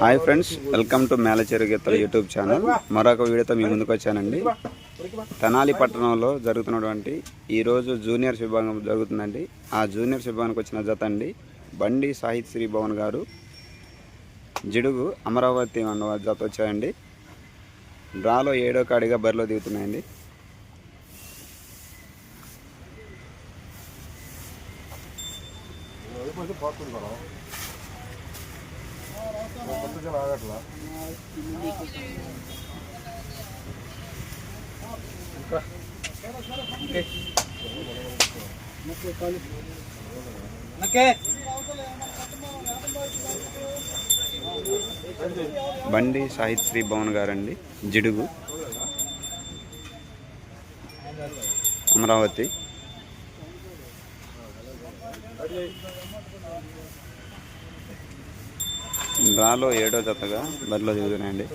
Hi friends welcome to Melacheru గీతల YouTube channel. మరొక వీడియోతో మీ ముందుకు వచ్చానండి. తెనాలి పట్టణంలో జరుగుతున్నటువంటి ఈరోజు జూనియర్స్ విభాగం జరుగుతుందండి. ఆ జూనియర్స్ విభాగానికి వచ్చిన జత అండి. బండి సాహిత్ శ్రీ భవన్ గారు జిడుగు అమరావతి అన్న జత వచ్చాయండి. డ్రాలో ఏడో కాడిగా బరిలో దిగుతున్నాయండి. కొంచెం పోతుంది కదా కొత్తగా ఆగట్లా? బండి సాహిత్ శ్రీ భవన్ గారండి జిడుగు. అమరావతి. డ్రాలో ఏడో జతగా బరిలో దిగుతున్నాయండి.